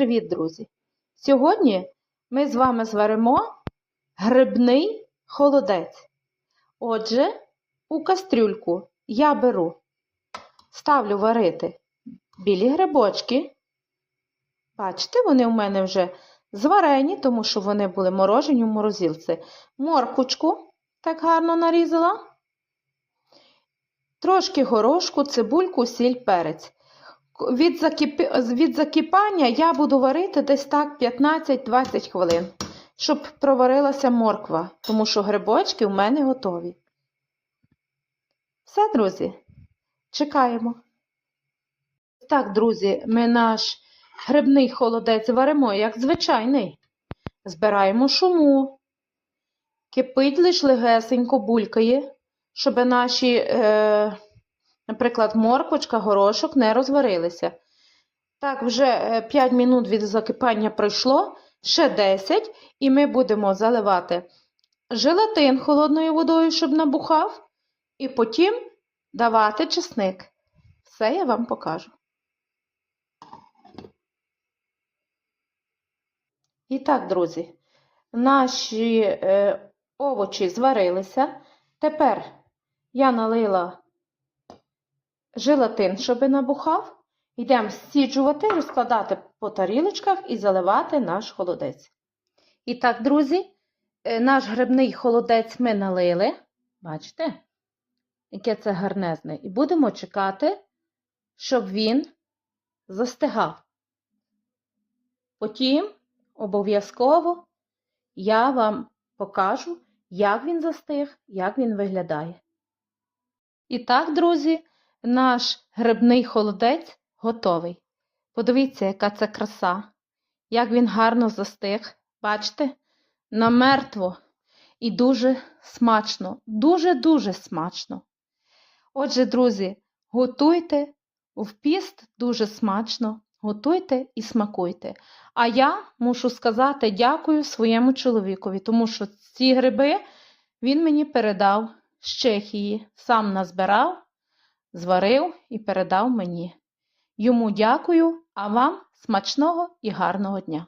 привіт, друзі! Сьогодні ми з вами зваримо грибний холодець. Отже, у кастрюльку я беру, ставлю варити білі грибочки. Бачите, вони у мене вже зварені, тому що вони були морожені в морозилці. Моркучку так гарно нарізала. Трошки горошку, цибульку, сіль, перець. Від, закип... від закипання я буду варити десь так 15-20 хвилин, щоб проварилася морква, тому що грибочки у мене готові. Все, друзі, чекаємо. Так, друзі, ми наш грибний холодець варимо, як звичайний. Збираємо шуму. Кипить лиш легесенько булькає, щоб наші. Е... Наприклад, морквочка, горошок не розварилися. Так, вже 5 минут від закипання пройшло, ще 10, і ми будемо заливати желатин холодною водою, щоб набухав, і потім давати чесник. Все я вам покажу. І так, друзі, наші е, овочі зварилися. Тепер я налила желатин, щоб набухав. Йдемо зсіджувати, розкладати по тарілочках і заливати наш холодець. І так, друзі, наш грибний холодець ми налили. Бачите, яке це гарнезне. І будемо чекати, щоб він застигав. Потім обов'язково я вам покажу, як він застиг, як він виглядає. І так, друзі, наш грибний холодець готовий. Подивіться, яка це краса, як він гарно застиг. Бачите? Намертво і дуже смачно, дуже-дуже смачно. Отже, друзі, готуйте в піст дуже смачно, готуйте і смакуйте. А я мушу сказати дякую своєму чоловікові, тому що ці гриби він мені передав з Чехії, сам назбирав зварив і передав мені. Йому дякую, а вам смачного і гарного дня!